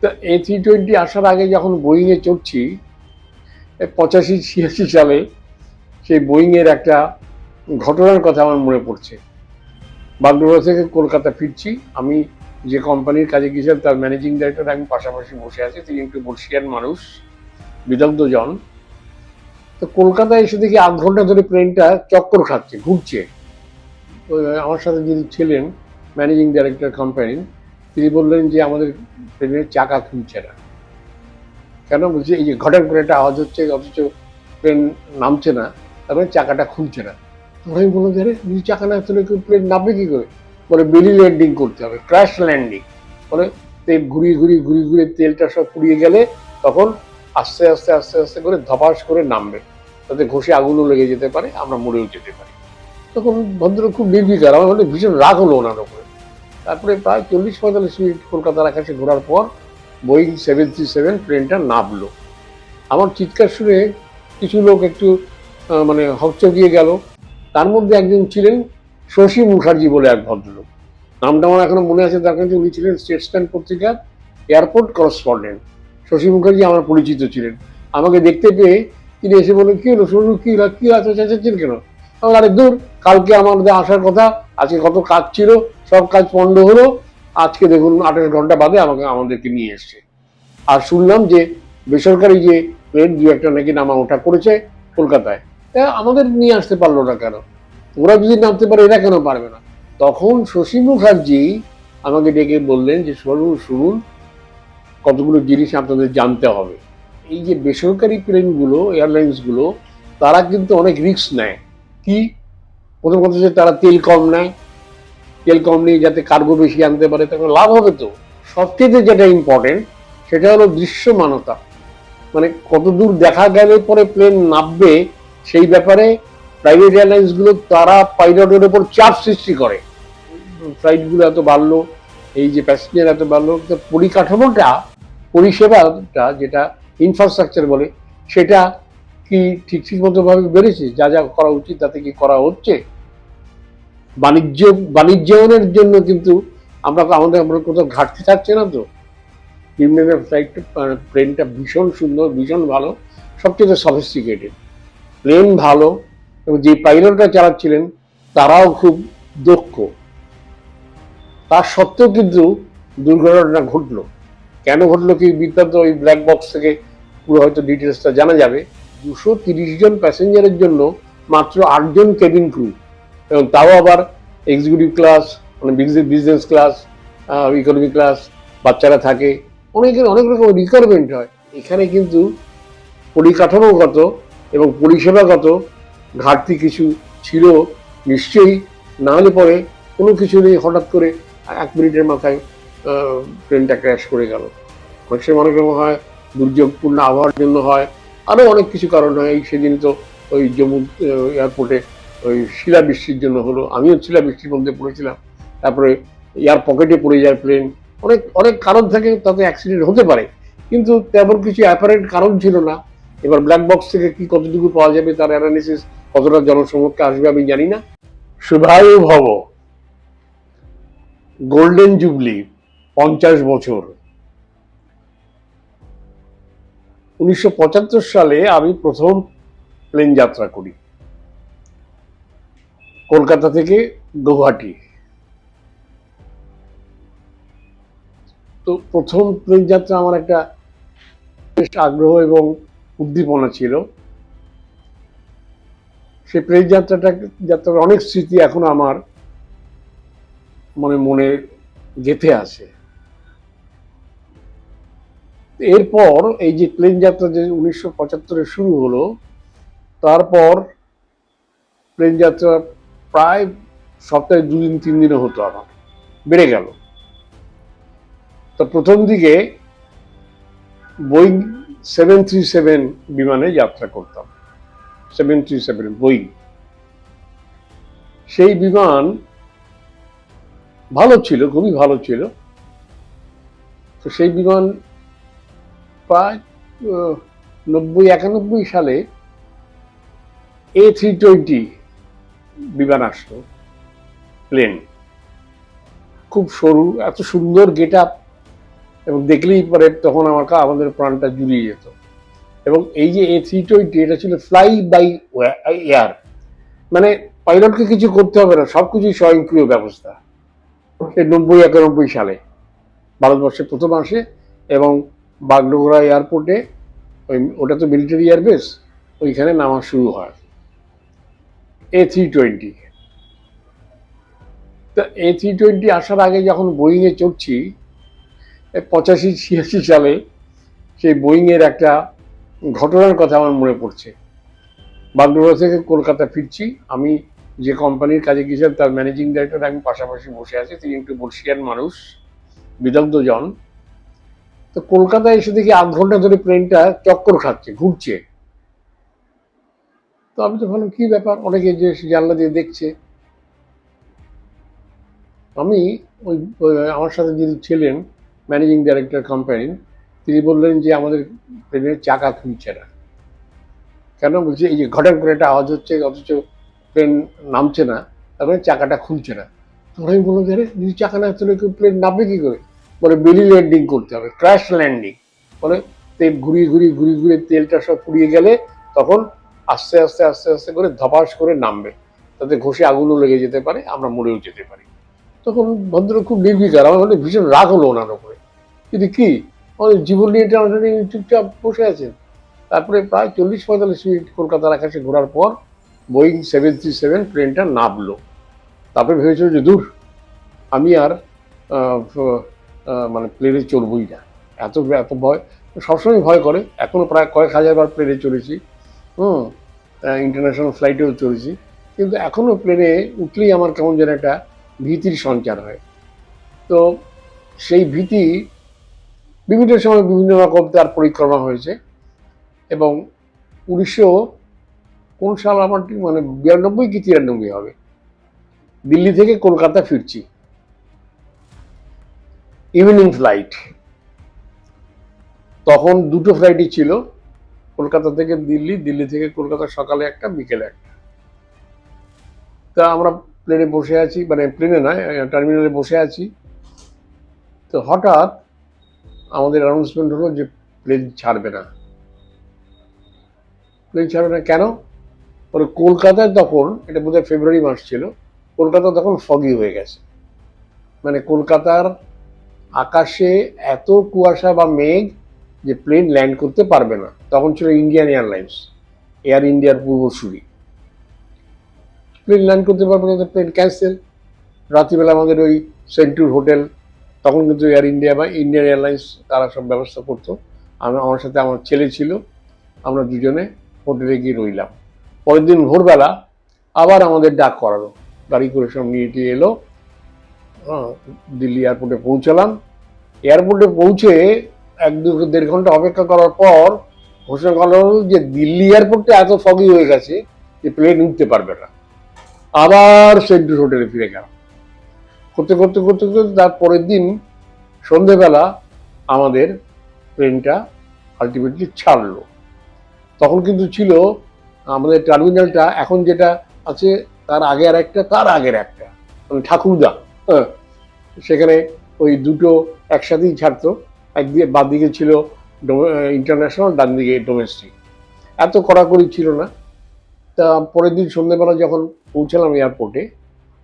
তো A three twenty আসার আগে যখন বোয়িংয়ে চড়ছি পঁচাশি, ছিয়াশি সালে, সেই বোয়িংয়ের একটা ঘটনার কথা আমার মনে পড়ছে। বাগডোগরা থেকে কলকাতা ফিরছি, আমি যে কোম্পানির কাজে গিয়েছিলাম, তার ম্যানেজিং ডাইরেক্টর আমি পাশাপাশি বসে আছি, তিনি একটু বর্ষিয়ান মানুষ, বিদগ্ধ জন। তো কলকাতায় এসে দেখি আধ ঘণ্টা ধরে প্লেনটা চক্কর খাচ্ছে, ঘুরছে। আমার সাথে যিনি ছিলেন ম্যানেজিং ডাইরেক্টর কোম্পানির তিনি বললেন যে আমাদের ট্রেনের চাকা খুলছে না। কেন? বলছে, এই যে ঘটার করে একটা আওয়াজ হচ্ছে, অথচ প্লেন নামছে না তারপরে চাকাটা খুলছে না। তখন আমি বললাম যে যদি চাকা না তুলে প্লেন নামবে কি করে? বলে, বেলি ল্যান্ডিং করতে হবে ক্র্যাশ ল্যান্ডিং বলে তেল ঘুরিয়ে ঘুরিয়ে ঘুরিয়ে ঘুরিয়ে তেলটা সব পুড়িয়ে গেলে তখন আস্তে আস্তে আস্তে আস্তে করে ধপাস করে নামবে। তাতে ঘষে আগুনও লেগে যেতে পারে, আমরা মরেও যেতে পারি। তখন ভদ্রলোক খুব নির্বিকার আমার মনে ভীষণ রাগ হলো ওনার উপরে। তারপরে প্রায় চল্লিশ পঁয়তাল্লিশ মিনিট কলকাতার আকাশে ঘোরার পর বোয়িং সেভেন থ্রি সেভেন প্লেনটা নামলো। আমার চিৎকার শুনে কিছু লোক একটু মানে হকচকিয়ে গেল। তার মধ্যে একজন ছিলেন শশী মুখার্জি বলে এক ভদ্রলোক। নামটা আমার এখনও মনে আছে, তার কাছে উনি ছিলেন স্টেটসম্যান পত্রিকার এয়ারপোর্ট করসপন্ডেন্ট। শশী মুখার্জি আমার পরিচিত ছিলেন। আমাকে দেখতে পেয়ে তিনি এসে বললেন, কী হলো শুনুন কি কী আছে? চেঁচাচ্ছেন কেন? আরে দূর, কালকে আমাদের আসার কথা, আজকে কত কাজ ছিল, সব কাজ পণ্ড হলো, আজকে দেখুন আঠাশ ঘণ্টা বাদে আমাকে, আমাদেরকে নিয়ে এসছে। আর শুনলাম যে বেসরকারি যে প্লেন দু একটা নাকি নামা ওঠা করেছে কলকাতায় আমাদের নিয়ে আসতে পারল না কেন? ওরা যদি নামতে পারে, এরা কেন পারবে না? তখন শশী মুখার্জি আমাকে ডেকে বললেন যে শুনুন শুনুন, কতগুলো জিনিস আপনাদের জানতে হবে। এই যে বেসরকারি প্লেনগুলো এয়ারলাইন্সগুলো, তারা কিন্তু অনেক রিস্ক নেয়। কি? প্রথম কথা হচ্ছে তারা তেল কম নেয়। তেল কম নিয়ে যাতে কার্গো বেশি আনতে পারে তখন লাভ হবে তো? সবচেয়ে যেটা ইম্পর্টেন্ট সেটা হলো দৃশ্যমানতা। মানে কত দূর দেখা গেলে পরে প্লেন নামবে, সেই ব্যাপারে প্রাইভেট এয়ারলাইন্সগুলো তারা পাইলটের ওপর চাপ সৃষ্টি করে। ফ্লাইটগুলো এত বাড়লো, এই যে প্যাসেঞ্জার এত বাড়লো পরিকাঠামোটা, পরিষেবাটা যেটা ইনফ্রাস্ট্রাকচার বলে, সেটা কি ঠিক ঠিক মতোভাবে বেড়েছে? যা যা করা উচিত তাতে কি করা হচ্ছে? বাণিজ্য, বাণিজ্যায়নের জন্য কিন্তু আমরা তো আমাদের আমরা কোথাও ঘাটতি থাকছে না তো। ইউনিয়নের ফ্লাইট প্লেনটা ভীষণ সুন্দর, ভীষণ ভালো, সবচেয়ে সফিস্টিকেটেড প্লেন ভালো, এবং যে পাইলটরা চালাচ্ছিলেন, তারাও খুব দক্ষ। তার সত্ত্বেও কিন্তু দুর্ঘটনা ঘটলো। কেন ঘটলো কি বৃত্তান্ত ওই ব্ল্যাক বক্স থেকে পুরো হয়তো ডিটেলসটা জানা যাবে। দুশো তিরিশ জন প্যাসেঞ্জারের জন্য মাত্র আটজন কেবিন ক্রু এবং তাও আবার এক্সিকিউটিভ ক্লাস মানে বিজনেস ক্লাস ইকোনমি ক্লাস বাচ্চারা থাকে। অনেকের, অনেক রকম রিকোয়ারমেন্ট হয়। এখানে কিন্তু পরিকাঠামোগত এবং পরিষেবাগত ঘাটতি কিছু ছিল। নিশ্চয়ই না হলে পরে কোনো কিছু নেই, হঠাৎ করে এক মিনিটের মাথায় ট্রেনটা ক্র্যাশ করে গেল। অনেক সময় অনেক রকম হয়, দুর্যোগপূর্ণ আবহাওয়ার জন্য হয় আরও অনেক কিছু কারণ হয়। সেদিন তো ওই জম্মু এয়ারপোর্টে ওই শিলাবৃষ্টির জন্য হলো। আমিও শিলাবৃষ্টির মধ্যে পড়েছিলাম। তারপরে এয়ার পকেটে পড়ে যায় প্লেন অনেক অনেক কারণ থাকে, তাতে অ্যাক্সিডেন্ট হতে পারে। কিন্তু তেমন কিছু অ্যাপারেন্ট কারণ ছিল না। এবার ব্ল্যাক বক্স থেকে কি কতটুকু পাওয়া যাবে তার অ্যানালিসিস কতটা জনসমক্ষে আসবে আমি জানি না। শুভায়ু ভব গোল্ডেন জুবলি পঞ্চাশ বছর। উনিশশো পঁচাত্তর সালে আমি প্রথম প্লেন যাত্রা করি। কলকাতা থেকে গৌহাটি তো প্রথম প্লেন যাত্রা আমার একটা বেশ আগ্রহ এবং উদ্দীপনা ছিল। সেই প্লেন যাত্রাটা, যাত্রার অনেক স্মৃতি এখন আমার মানে মনে গেঁথে আছে। এরপর এই যে প্লেন যাত্রা যে উনিশশো পঁচাত্তরে শুরু হলো, তারপর প্লেন যাত্রা প্রায় সপ্তাহে দুদিন, তিন দিনও হতো আমার। বেড়ে গেল। তো প্রথম দিকে বোয়িং সেভেন থ্রি সেভেন বিমানে যাত্রা করতাম। সেভেন থ্রি সেভেন বোয়িং সেই বিমান ভালো ছিল, খুবই ভালো ছিল। তো সেই বিমান প্রায় নব্বই, একানব্বই সালে এ থ্রি টোয়েন্টি বিমান আসলো প্লেন খুব সরু, এত সুন্দর গেট আপ এবং দেখলেই পরে তখন আমার আমাদের প্রাণটা জুড়িয়ে যেত। এবং এই যে এ থ্রি টোয়েন্টি এটা ছিল ফ্লাই বাই এয়ার মানে পাইলটকে কিছু করতে হবে না, সব কিছুই স্বয়ংক্রিয় ব্যবস্থা। নব্বই, একানব্বই সালে, ভারতবর্ষে প্রথম আসে, এবং বাগডোগরা এয়ারপোর্টে, ওই ওটা তো মিলিটারি এয়ারবেস ওইখানে নামা শুরু হয়। এ থ্রি টোয়েন্টি তা এ থ্রি টোয়েন্টি আসার আগে যখন বোয়িংয়ে চড়ছি পঁচাশি, ছিয়াশি সালে সেই বোয়িংয়ের একটা ঘটনার কথা আমার মনে পড়ছে। বাগডোগরা থেকে কলকাতা ফিরছি, আমি যে কোম্পানির কাজে গিয়েছিলাম, তার ম্যানেজিং ডাইরেক্টর আমি পাশাপাশি বসে আছি, তিনি একটু বর্ষিয়ান মানুষ বিদগ্ধ জন তো কলকাতায় এসে দেখি আধ ঘণ্টা ধরে প্লেনটা চক্কর খাচ্ছে, ঘুরছে। তো আমি তো ভাবলাম, কি ব্যাপার? অনেকে যে জানলা দিয়ে দেখছে। আমি ওই আমার সাথে যিনি ছিলেন ম্যানেজিং ডাইরেক্টর কোম্পানির তিনি বললেন যে আমাদের প্লেনের চাকা খুলছে না। কেন? বলছে, এই যে ঘটার করে একটা আওয়াজ হচ্ছে, অথচ প্লেন নামছে না তারপরে চাকাটা খুলছে না। তখন আমি বললাম যে যদি চাকা না তুলে প্লেন নামবে কি করে? বলে বেলি ল্যান্ডিং করতে হবে ক্র্যাশ ল্যান্ডিং বলে তেল ঘুরিয়ে ঘুরিয়ে ঘুরিয়ে ঘুরিয়ে তেলটা সব পুড়িয়ে গেলে তখন আস্তে আস্তে আস্তে আস্তে করে ধপাস করে নামবে। তাতে ঘষে আগুনও লেগে যেতে পারে, আমরা মরেও যেতে পারি। তখন ভদ্রলোক খুব নির্বিকার আমার মানে ভীষণ রাগ হলো ওনার উপরে। কিন্তু কি? আমাদের জীবন নিয়ে টানাটানি চুপচাপ বসে আছেন। তারপরে প্রায় চল্লিশ পঁয়তাল্লিশ মিনিট কলকাতার আকাশে ঘোরার পর বোয়িং সেভেন থ্রি সেভেন প্লেনটা নামলো। তারপরে ভেবেছিল যে, দূর, আমি আর মানে প্লেনে চড়বই না। এত এত ভয়, সবসময় ভয় করে। এখনও প্রায় কয়েক হাজার বার প্লেনে চড়েছি। হুম ইন্টারন্যাশনাল ফ্লাইটেও চড়েছি। কিন্তু এখনও প্লেনে উঠলেই আমার কেমন যেন একটা ভীতির সঞ্চার হয়। তো সেই ভীতি বিভিন্ন সময় বিভিন্ন রকম তার পরিক্রমা হয়েছে। এবং উনিশশো কোন সাল আমার মানে বিরানব্বই কি তিরানব্বই হবে। দিল্লি থেকে কলকাতা ফিরছি। ইভিনিং ফ্লাইট তখন দুটো ফ্লাইটই ছিল, কলকাতা থেকে দিল্লি দিল্লি থেকে কলকাতা সকালে একটা, বিকেলে একটা। তা আমরা প্লেনে বসে আছি মানে প্লেনে নয় টার্মিনালে বসে আছি। তো হঠাৎ আমাদের অ্যানাউন্সমেন্ট হলো যে প্লেন ছাড়বে না। প্লেন ছাড়বে না কেন? ওর কলকাতায় তখন, এটা বোধহয় ফেব্রুয়ারি মাস ছিল, কলকাতা তখন ফগি হয়ে গেছে। মানে কলকাতার আকাশে এত কুয়াশা বা মেঘ যে প্লেন ল্যান্ড করতে পারবে না। তখন ছিল ইন্ডিয়ান এয়ারলাইন্স এয়ার ইন্ডিয়ার পূর্বসূরি প্লেন ল্যান্ড করতে পারবে না প্লেন ক্যান্সেল রাত্রিবেলা আমাদের ওই সেন্টুর হোটেল তখন কিন্তু এয়ার ইন্ডিয়া বা ইন্ডিয়ান এয়ারলাইন্স তারা সব ব্যবস্থা করতো। আমি আমার সাথে আমার ছেলে ছিল, আমরা দুজনে হোটেলে গিয়ে রইলাম। পরের দিন ভোরবেলা আবার আমাদের ডাক করালো। গাড়ি করে সব নিয়ে এলো। দিল্লি এয়ারপোর্টে পৌঁছালাম। এয়ারপোর্টে পৌঁছে এক দু দেড় ঘণ্টা অপেক্ষা করার পর ঘোষণা করা যে দিল্লি এয়ারপোর্টে এত ফগি হয়ে গেছে যে প্লেন উঠতে পারবে না। আবার সেন্টুর হোটেলে ফিরে গেলাম। করতে করতে করতে করতে তার পরের দিন সন্ধেবেলা আমাদের প্লেনটা আলটিমেটলি ছাড়লো। তখন কিন্তু ছিল আমাদের টার্মিনালটা এখন যেটা আছে তার আগে আর একটা, তার আগের একটা। মানে ঠাকুরদা হ্যাঁ সেখানে ওই দুটো একসাথেই ছাড়তো। একদিকে বাদ দিকে ছিল ইন্টারন্যাশনাল ডান দিকে ডোমেস্টিক এত কড়াকড়ি ছিল না। তা পরের দিন সন্ধ্যেবেলা যখন পৌঁছালাম এয়ারপোর্টে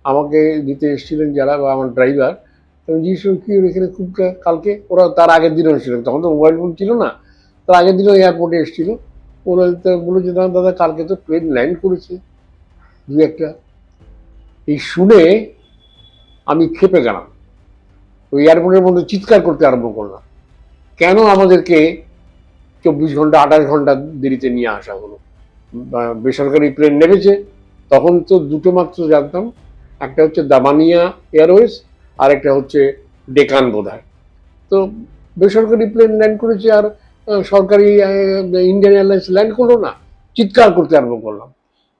আমাকে দিতে এসেছিলেন যারা বা আমার ড্রাইভার আমি জিজ্ঞেস করলাম, কি এখানে খুব কালকে? ওরা তার আগের দিনও এসেছিলেন তখন তো মোবাইল ফোন ছিল না। তার আগের দিনও এয়ারপোর্টে এসেছিল। ওরা তো বলে যে "না, দাদা কালকে তো প্লেন ল্যান্ড করেছে। দু একটা। এই শুনে আমি খেপে গেলাম। ওই এয়ারপোর্টের মধ্যে চিৎকার করতে আরম্ভ করলাম। কেন আমাদেরকে চব্বিশ ঘণ্টা, আঠাশ ঘণ্টা দেরিতে নিয়ে আসা হলো? বেসরকারি প্লেন নেমেছে, তখন তো দুটো মাত্র জানতাম। একটা হচ্ছে দামানিয়া এয়ারওয়েজ, আর একটা হচ্ছে ডেকান বোধহয় তো বেসরকারি প্লেন ল্যান্ড করেছে আর সরকারি ইন্ডিয়ান এয়ারলাইন্স ল্যান্ড করল না, চিৎকার করতে আরম্ভ করলাম।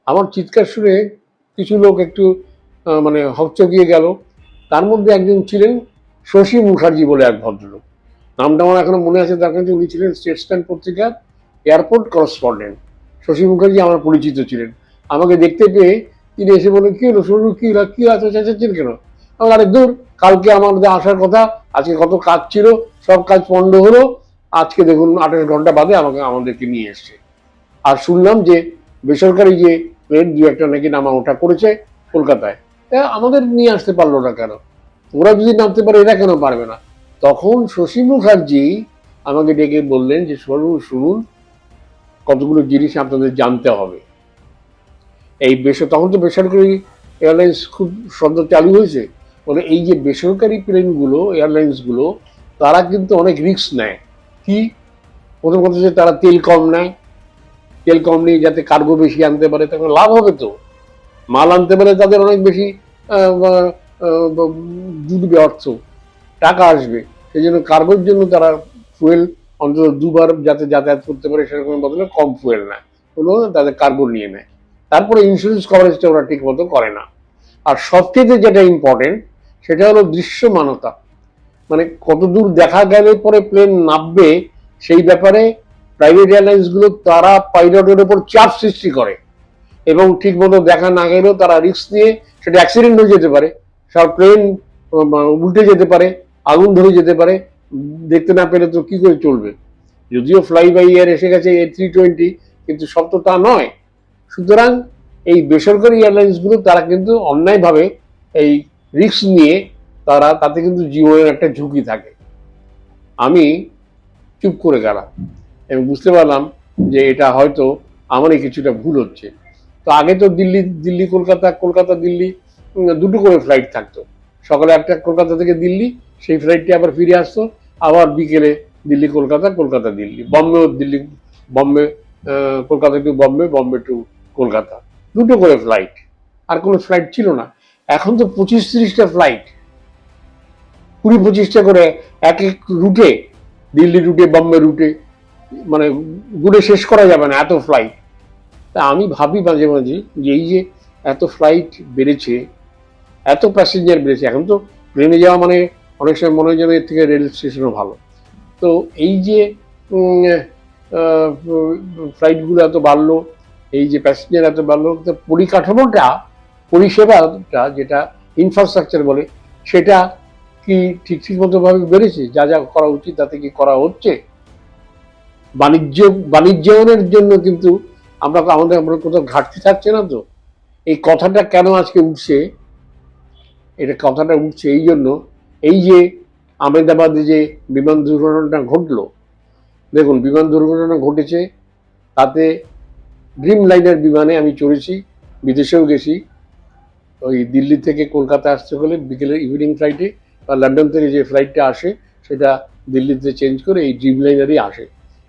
আমার চিৎকার শুনে কিছু লোক একটু মানে হকচকিয়ে গেল। তার মধ্যে একজন ছিলেন শশী মুখার্জি বলে এক ভদ্রলোক। নামটা আমার এখনও মনে আছে, তার কাছে উনি ছিলেন স্টেটসম্যান পত্রিকার এয়ারপোর্ট করসপন্ডেন্ট শশী মুখার্জি আমার পরিচিত ছিলেন। আমাকে দেখতে পেয়ে তিনি এসে বলেন কি হলো শরীর কি হলো? কি আছে চেঁচাচ্ছেন কেন? আমার আরে দূর, কালকে আমাদের আসার কথা, আজকে কত কাজ ছিল, সব কাজ পণ্ড হলো, আজকে দেখুন আঠাশ ঘণ্টা বাদে আমাকে, আমাদেরকে নিয়ে এসছে। আর শুনলাম যে বেসরকারি যে প্লেন দু একটা নাকি নামা ওঠা করেছে কলকাতায়। আমাদের নিয়ে আসতে পারল না কেন? ওরা যদি নামতে পারে, এরা কেন পারবে না? তখন শশী মুখার্জি আমাকে ডেকে বললেন যে সরু শুনুন, কতগুলো জিনিস আপনাদের জানতে হবে। এই বেশ তখন তো বেসরকারি এয়ারলাইন্স খুব সদ্য চালু হয়েছে। বলে এই যে বেসরকারি প্লেনগুলো, এয়ারলাইন্সগুলো, তারা কিন্তু অনেক রিস্ক নেয়। কি? প্রথম কথা হচ্ছে তারা তেল কম নেয়। তেল কম নিয়ে যাতে কার্গো বেশি আনতে পারে তখন লাভ হবে তো। মাল আনতে পারে তাদের অনেক বেশি জুটবে অর্থ। টাকা আসবে। সেই জন্য কার্গোর জন্য তারা ফুয়েল অন্তত দুবার যাতে যাতায়াত করতে পারে সেরকম বদলে কম ফুয়েল নেয়। হলো তাদের কার্গো নিয়ে নেয়। তারপরে ইন্স্যুরেন্স কভারেজটা ওরা ঠিক মতো করে না। আর সবচেয়ে যেটা ইম্পর্টেন্ট সেটা হলো দৃশ্যমানতা। মানে কত দূর দেখা গেলে পরে প্লেন নামবে, সেই ব্যাপারে প্রাইভেট এয়ারলাইন্সগুলো তারা পাইলটের ওপর চাপ সৃষ্টি করে। এবং ঠিক মতো দেখা না গেলেও তারা রিস্ক নিয়ে সেটা অ্যাক্সিডেন্ট হয়ে যেতে পারে। সব ট্রেন উল্টে যেতে পারে, আগুন ধরে যেতে পারে, দেখতে না পেলে তো কি করে চলবে? যদিও ফ্লাই বাই এয়ার এসে গেছে এ থ্রি টোয়েন্টি কিন্তু সব তো তা নয়। সুতরাং এই বেসরকারি এয়ারলাইন্সগুলো তারা কিন্তু অন্যায়ভাবে এই রিস্ক নিয়ে তারা, তাতে কিন্তু জীবনের একটা ঝুঁকি থাকে। আমি চুপ করে গেলাম এবং বুঝতে পারলাম যে এটা হয়তো আমারই কিছুটা ভুল হচ্ছে। তো আগে তো দিল্লি দিল্লি, কলকাতা কলকাতা, দিল্লি দুটো করে ফ্লাইট থাকতো। সকালে একটা কলকাতা থেকে দিল্লি, সেই ফ্লাইটটি আবার ফিরে আসতো। আবার বিকেলে দিল্লি, কলকাতা কলকাতা, দিল্লি। বম্বেও দিল্লি, বম্বে কলকাতা টু বম্বে বম্বে টু কলকাতা। দুটো করে ফ্লাইট আর কোনো ফ্লাইট ছিল না। এখন তো পঁচিশ তিরিশটা ফ্লাইট কুড়ি পঁচিশটা করে এক এক রুটে দিল্লি রুটে বম্বে রুটে মানে ঘুরে শেষ করা যাবে না এত ফ্লাইট তা আমি ভাবি মাঝে মাঝে যে এই যে এত ফ্লাইট বেড়েছে এত প্যাসেঞ্জার বেড়েছে এখন তো ট্রেনে যাওয়া মানে অনেক সময় মনে হয় এর থেকে রেল স্টেশনও ভালো। তো এই যে ফ্লাইটগুলো এত বাড়লো, এই যে প্যাসেঞ্জার এত বাড়লো, তো পরিকাঠামোটা, পরিষেবাটা যেটা ইনফ্রাস্ট্রাকচার বলে, সেটা কি ঠিক ঠিক মতো ভাবে বেড়েছে? যা যা করা উচিত তাতে কি করা হচ্ছে? বাণিজ্য, বাণিজ্যায়নের জন্য কিন্তু আমরা আমাদের আমরা কোথাও ঘাটতি থাকছে না তো। এই কথাটা কেন আজকে উঠছে? এটা কথাটা উঠছে এই জন্য, এই যে আহমেদাবাদে যে বিমান দুর্ঘটনাটা ঘটলো, দেখুন, বিমান দুর্ঘটনা ঘটেছে, তাতে ড্রিম লাইনার বিমানে আমি চড়েছি, বিদেশেও গেছি, ওই দিল্লি থেকে কলকাতা আসতে হলে বিকেলের ইভিনিং ফ্লাইটে বা লন্ডন থেকে যে ফ্লাইটটা আসে, সেটা দিল্লিতে চেঞ্জ করে এই ড্রিম লাইনারই আসে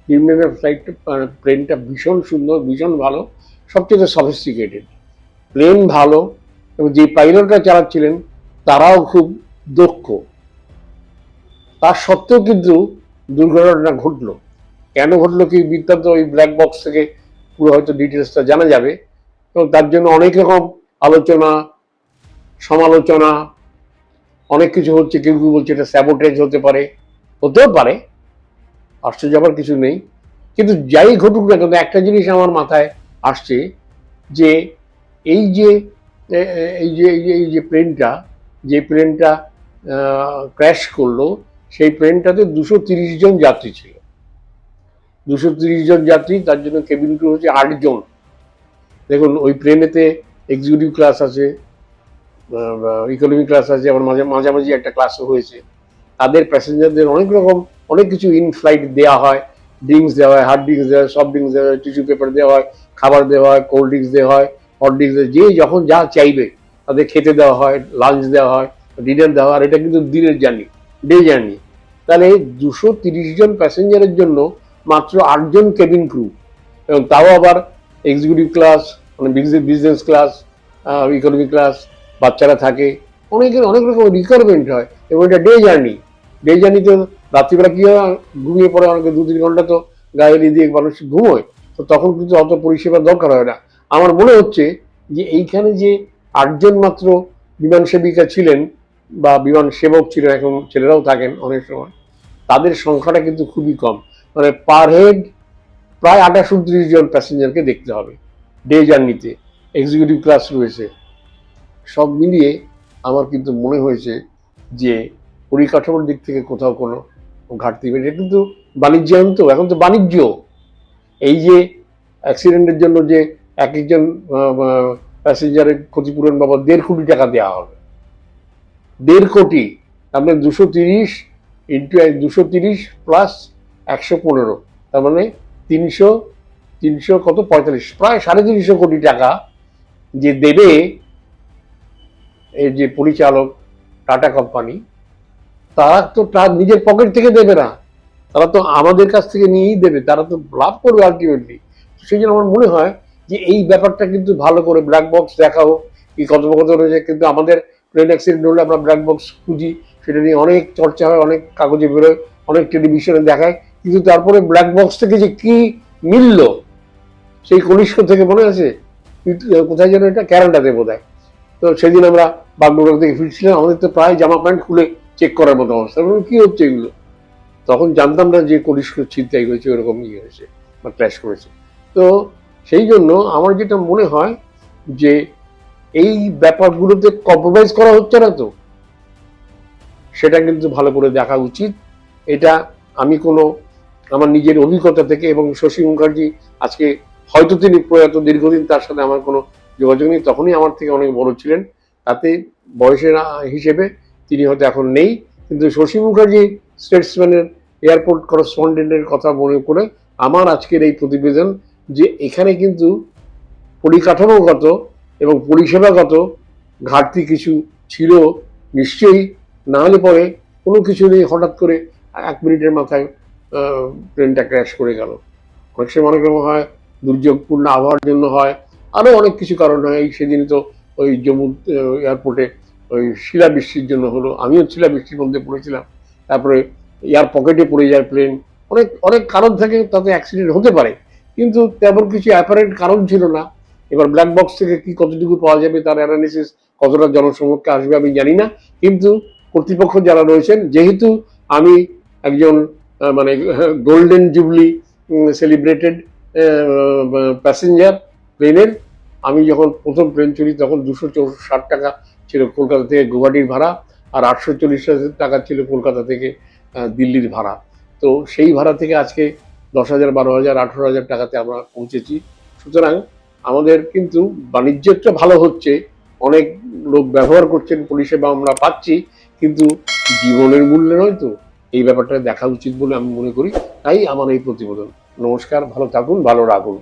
ড্রিম লাইনার ফ্লাইটটা প্লেনটা ভীষণ সুন্দর, ভীষণ ভালো, সবচেয়ে সফিস্টিকেটেড প্লেন ভালো, এবং যে পাইলটরা চালাচ্ছিলেন তারাও খুব দক্ষ তার সত্ত্বেও কিন্তু দুর্ঘটনা ঘটলো। কেন ঘটলো কি বৃত্তান্ত ওই ব্ল্যাক বক্স থেকে পুরো হয়তো ডিটেলসটা জানা যাবে। এবং তার জন্য অনেক রকম আলোচনা, সমালোচনা, অনেক কিছু হচ্ছে, কেউ কেউ বলছে এটা স্যাবোটেজ হতে পারে, হতেও পারে আশ্চর্য আবার কিছু নেই। কিন্তু যাই ঘটুক না কিন্তু একটা জিনিস আমার মাথায় আসছে যে এই যে এই যে এই যে প্লেনটা যে প্লেনটা ক্র্যাশ করল, সেই প্লেনটাতে দুশো তিরিশ জন যাত্রী ছিল। দুশো তিরিশ জন যাত্রী, তার জন্য কেবিন ক্রু হচ্ছে আট জন। দেখুন, ওই প্লেনেতে এক্সিকিউটিভ ক্লাস আছে ইকোনমি ক্লাস আছে, আবার মাঝে, মাঝামাঝি একটা ক্লাসও হয়েছে। তাদের প্যাসেঞ্জারদের অনেক রকম, অনেক কিছু ইন ফ্লাইট দেওয়া হয়। ড্রিঙ্কস দেওয়া হয় হার্ড ড্রিঙ্কস দেওয়া হয় সফট ড্রিঙ্কস দেওয়া হয় টিস্যু পেপার দেওয়া হয়, খাবার দেওয়া হয় কোল্ড ড্রিঙ্কস দেওয়া হয় হট ড্রিঙ্কস যে যখন যা চাইবে। তাদের খেতে দেওয়া হয় লাঞ্চ দেওয়া হয় ডিনার দেওয়া হয়, আর এটা কিন্তু দিনের জার্নি ডে জার্নি তাহলে দুশো তিরিশ জন প্যাসেঞ্জারের জন্য মাত্র আটজন কেবিন ক্রু এবং তাও আবার এক্সিকিউটিভ ক্লাস মানে বিজনেস ক্লাস ইকোনমি ক্লাস বাচ্চারা থাকে। অনেকের, অনেক রকম রিকোয়ারমেন্ট হয়। এবং এটা ডে জার্নি ডে জার্নিতে রাত্রিবেলা কি হয়? ঘুমিয়ে পড়ে অনেকে দু তিন ঘণ্টা তো গায়ে দিয়ে মানুষ ঘুমোয়। তো তখন কিন্তু অত পরিষেবার দরকার হয় না। আমার মনে হচ্ছে যে এইখানে যে আটজন মাত্র বিমান সেবিকা ছিলেন বা বিমান সেবক ছিলেন, এখন ছেলেরাও থাকেন অনেক সময়, তাদের সংখ্যাটা কিন্তু খুবই কম। মানে পার হেড প্রায় আঠাশ উনত্রিশ জন প্যাসেঞ্জারকে দেখতে হবে ডে জার্নিতে এক্সিকিউটিভ ক্লাস রয়েছে। সব মিলিয়ে আমার কিন্তু মনে হয়েছে যে পরিকাঠামোর দিক থেকে কোথাও কোনো ঘাটতি এটা কিন্তু বাণিজ্যায়ন তো, এখন তো বাণিজ্য। এই যে অ্যাক্সিডেন্টের জন্য যে এক একজন প্যাসেঞ্জারের ক্ষতিপূরণ বাবদ দেড় কোটি টাকা দেওয়া হবে। দেড় কোটি, তার মানে দুশো তিরিশ ইন্টু দুশো তিরিশ প্লাস একশো পনেরো, তার মানে তিনশো তিনশো কত? পঁয়তাল্লিশ, প্রায় সাড়ে তিনশো কোটি টাকা যে দেবে এর যে পরিচালক টাটা কোম্পানি, তারা তো তার নিজের পকেট থেকে দেবে না। তারা তো আমাদের কাছ থেকে নিয়েই দেবে, তারা তো লাভ করবে আলটিমেটলি সেই জন্য আমার মনে হয় যে এই ব্যাপারটা কিন্তু ভালো করে ব্ল্যাক বক্স দেখা হোক কি কথোপকথন রয়েছে কিন্তু আমাদের প্লেন অ্যাক্সিডেন্ট হলে আমরা ব্ল্যাক বক্স খুঁজি সেটা নিয়ে অনেক চর্চা হয় অনেক কাগজে বেরোয় অনেক টেলিভিশনে দেখায় কিন্তু তারপরে ব্ল্যাক বক্স থেকে যে কি মিলল সেই কনিষ্ক থেকে মনে আছে? কোথায় যেন এটা ক্যারান্ডাতে বোধ হয় তো সেদিন আমরা বাগডোগরা থেকে ফিরছিলাম আমাদের তো প্রায় জামা প্যান্ট খুলে চেক করার মতো অবস্থা। বললাম, কি হচ্ছে এগুলো? তখন জানতাম না যে কনিষ্ক ছিনতাই হয়েছে ওরকম ইয়ে হয়েছে বা ক্র্যাশ করেছে। তো সেই জন্য আমার যেটা মনে হয় যে এই ব্যাপারগুলোতে কম্প্রোমাইজ করা হচ্ছে না তো। সেটা কিন্তু ভালো করে দেখা উচিত। এটা আমি কোনো আমার নিজের অভিজ্ঞতা থেকে এবং শশী মুখার্জি আজকে হয়তো তিনি প্রয়াত দীর্ঘদিন, তার সাথে আমার কোনো যোগাযোগ নেই, তখনই আমার থেকে অনেক বড় ছিলেন। তাতে বয়সের হিসেবে তিনি হয়তো এখন নেই। কিন্তু শশী মুখার্জি স্টেটসম্যানের এয়ারপোর্ট করসপন্ডেন্টের কথা মনে করে আমার আজকের এই প্রতিবেদন যে এখানে কিন্তু পরিকাঠামোগত এবং পরিষেবাগত ঘাটতি কিছু ছিল, নিশ্চয়ই না হলে পরে কোনো কিছু নেই হঠাৎ করে এক মিনিটের মাথায় ট্রেনটা ক্র্যাশ করে গেল। অনেক সময় অনেক রকম হয়, দুর্যোগপূর্ণ আবহাওয়ার জন্য হয় আরও অনেক কিছু কারণ হয়। এই সেদিন তো ওই জম্মু এয়ারপোর্টে ওই শিলাবৃষ্টির জন্য হলো। আমিও শিলাবৃষ্টির মধ্যে পড়েছিলাম। তারপরে এয়ার পকেটে পড়ে যায় প্লেন অনেক অনেক কারণ থাকে, তাতে অ্যাক্সিডেন্ট হতে পারে। কিন্তু তেমন কিছু অ্যাপারেন্ট কারণ ছিল না। এবার ব্ল্যাক বক্স থেকে কি কতটুকু পাওয়া যাবে তার অ্যানালিসিস কতটা জনসমক্ষে আসবে আমি জানি না। কিন্তু কর্তৃপক্ষ যারা রয়েছেন, যেহেতু আমি একজন মানে গোল্ডেন জুবলি সেলিব্রেটেড প্যাসেঞ্জার প্লেনের আমি যখন প্রথম ট্রেন চড়ি তখন দুশো ষাট টাকা ছিল কলকাতা থেকে গুয়াহাটির ভাড়া আর আটশো চল্লিশ টাকা ছিল কলকাতা থেকে দিল্লির ভাড়া। তো সেই ভাড়া থেকে আজকে দশ হাজার, বারো হাজার, আঠেরো হাজার টাকাতে আমরা পৌঁছেছি। সুতরাং আমাদের কিন্তু বাণিজ্যটা ভালো হচ্ছে। অনেক লোক ব্যবহার করছেন পরিষেবা আমরা পাচ্ছি, কিন্তু জীবনের মূল্যে নয় তো। এই ব্যাপারটা দেখা উচিত বলে আমি মনে করি। তাই আমার এই প্রতিবেদন। নমস্কার, ভালো থাকুন, ভালো রাখুন।